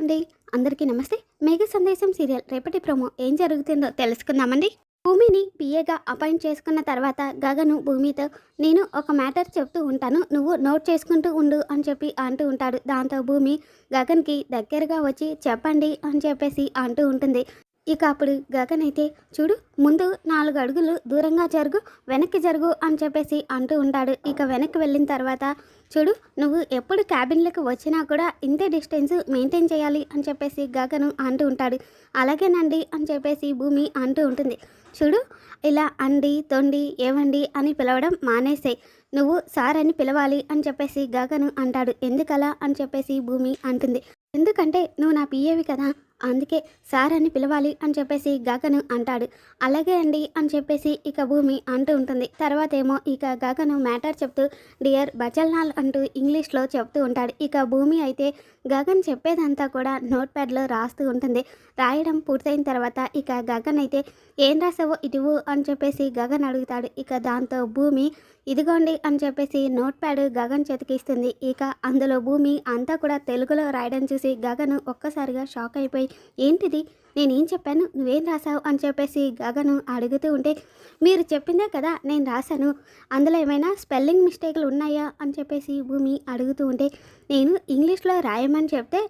అండి. అందరికీ నమస్తే. మేఘ సందేశం సీరియల్ రేపటి ప్రోమో ఏం జరుగుతుందో తెలుసుకుందామండి. భూమిని పిఏగా అపాయింట్ చేసుకున్న తర్వాత గగను భూమితో నేను ఒక మ్యాటర్ చెప్తూ ఉంటాను నువ్వు నోట్ చేసుకుంటూ ఉండు అని చెప్పి అంటూ ఉంటాడు. దాంతో భూమి గగన్కి దగ్గరగా వచ్చి చెప్పండి అని చెప్పేసి అంటూ ఉంటుంది. ఇక అప్పుడు గగనైతే చూడు ముందు నాలుగు అడుగులు దూరంగా జరుగు వెనక్కి జరుగు అని చెప్పేసి అంటూ ఉంటాడు. ఇక వెనక్కి వెళ్ళిన తర్వాత చూడు నువ్వు ఎప్పుడు క్యాబిన్లకు వచ్చినా కూడా ఇంతే డిస్టెన్స్ మెయింటైన్ చేయాలి అని చెప్పేసి గగను అంటూ ఉంటాడు. అలాగేనండి అని చెప్పేసి భూమి అంటూ ఉంటుంది. చూడు ఇలా అండి తొండి ఏవండి అని పిలవడం మానేసాయి నువ్వు సార్ అని పిలవాలి అని చెప్పేసి గగను అంటాడు. ఎందుకలా? అని చెప్పేసి భూమి అంటుంది. ఎందుకంటే నువ్వు నా పిఏవి కదా అందుకే సార్ అని పిలవాలి అని చెప్పేసి గగను అంటాడు. అలాగే అండి అని చెప్పేసి ఇక భూమి అంటూ ఉంటుంది. తర్వాత ఏమో ఇక గగను మ్యాటర్ చెప్తూ డియర్ బచల్నాల్ అంటూ ఇంగ్లీష్లో చెప్తూ ఉంటాడు. ఇక భూమి అయితే గగన్ చెప్పేదంతా కూడా నోట్ ప్యాడ్లో రాస్తూ ఉంటుంది. రాయడం పూర్తయిన తర్వాత ఇక గగన్ అయితే ఏం రాసావో ఇటువు అని చెప్పేసి గగన్ అడుగుతాడు. ఇక దాంతో భూమి ఇదిగోండి అని చెప్పేసి నోట్ ప్యాడ్ గగన్ చేతికిస్తుంది ఇక అందులో భూమి అంతా కూడా తెలుగులో రాయడం చూసి గగన్ ఒక్కసారిగా షాక్ అయిపోయి ఏంటిది? నేనేం చెప్పాను? నువ్వేం రాసావు? అని చెప్పేసి గగను అడుగుతూ ఉంటే మీరు చెప్పిందే కదా నేను రాశాను. అందులో ఏమైనా స్పెల్లింగ్ మిస్టేక్లు ఉన్నాయా? అని చెప్పేసి భూమి అడుగుతూ ఉంటే నేను ఇంగ్లీష్లో రాయమని చెప్తే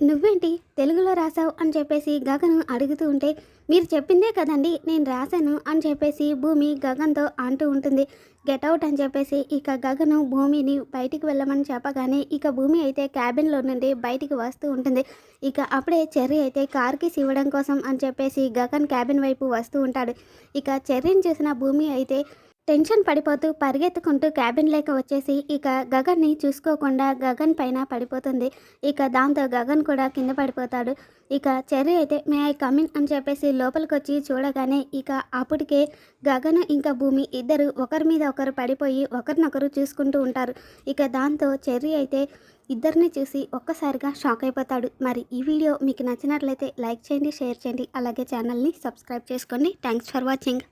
నువ్వేంటి తెలుగులో రాసావు అని చెప్పేసి గగను అడుగుతూ ఉంటే మీరు చెప్పిందే కదండి నేను రాశాను అని చెప్పేసి భూమి గగన్తో అంటూ ఉంటుంది. గెట్ అవుట్ అని చెప్పేసి ఇక గగను భూమిని బయటికి వెళ్ళమని చెప్పగానే ఇక భూమి అయితే క్యాబిన్లో నుండి బయటికి వస్తూ ఉంటుంది. ఇక అప్పుడే చెర్రీ అయితే కార్కి ఇవ్వడం కోసం అని చెప్పేసి గగన్ క్యాబిన్ వైపు వస్తూ ఉంటాడు. ఇక చెర్రీని చూసిన భూమి అయితే టెన్షన్ పడిపోతూ పరిగెత్తుకుంటూ క్యాబిన్ లేక వచ్చేసి ఇక గగన్ని చూసుకోకుండా గగన్ పైన పడిపోతుంది. ఇక దాంతో గగన్ కూడా కింద పడిపోతాడు. ఇక చెర్రీ అయితే మే ఐ కమిన్ అని చెప్పేసి లోపలికి వచ్చి చూడగానే ఇక అప్పటికే గగన్ ఇంకా భూమి ఇద్దరు ఒకరి మీద ఒకరు పడిపోయి ఒకరినొకరు చూసుకుంటూ ఉంటారు. ఇక దాంతో చెర్రీ అయితే ఇద్దరిని చూసి ఒక్కసారిగా షాక్ అయిపోతాడు. మరి ఈ వీడియో మీకు నచ్చినట్లయితే లైక్ చేయండి షేర్ చేయండి. అలాగే ఛానల్ని సబ్స్క్రైబ్ చేసుకోండి. Thanks for watching.